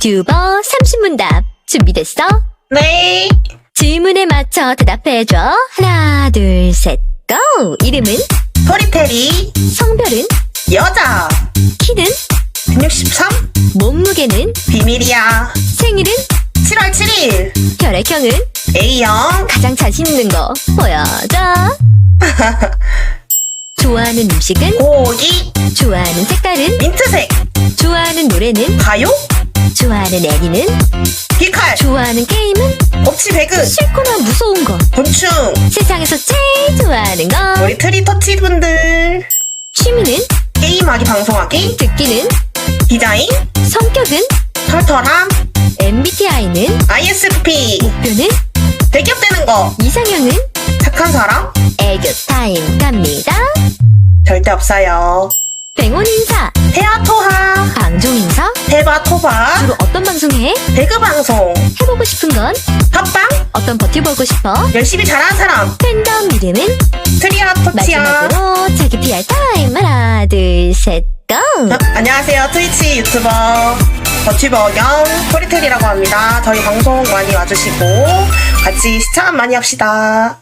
튜버 30문답 준비됐어? 네. 질문에 맞춰 대답해줘. 하나, 둘, 셋, 고! 이름은? 토리테리. 성별은? 여자. 키는? 163. 몸무게는? 비밀이야. 생일은? 7월 7일. 혈액형은? A형. 가장 자신 있는 거 보여줘. 좋아하는 음식은? 고기. 좋아하는 색깔은? 민트색. 좋아하는 노래는? 가요. 좋아하는 애니는? 비칼. 좋아하는 게임은? 법치 배그. 싫거나 무서운 거. 곤충. 세상에서 제일 좋아하는 거. 우리 트리 터치 분들. 취미는? 게임하기 방송하기. 듣기는? 디자인. 성격은? 털털함. MBTI는? ISFP. 목표는? 대기업 되는 거. 이상형은? 착한 사람. 애교 타임 갑니다. 절대 없어요. 뱅온 인사, 테아토하. 인사, 테바토바. 주로 어떤 방송 해? 배그 방송. 해보고 싶은 건? 팟빵. 어떤 버텨보고 싶어? 열심히 잘하는 사람. 팬덤 이름은? 트리아 토치야. 마지막으로 자기 PR 타임 하나 둘셋 고! 어, 안녕하세요. 트위치 유튜버 버튜버 겸 토리텔이라고 합니다. 저희 방송 많이 와주시고 같이 시청 많이 합시다.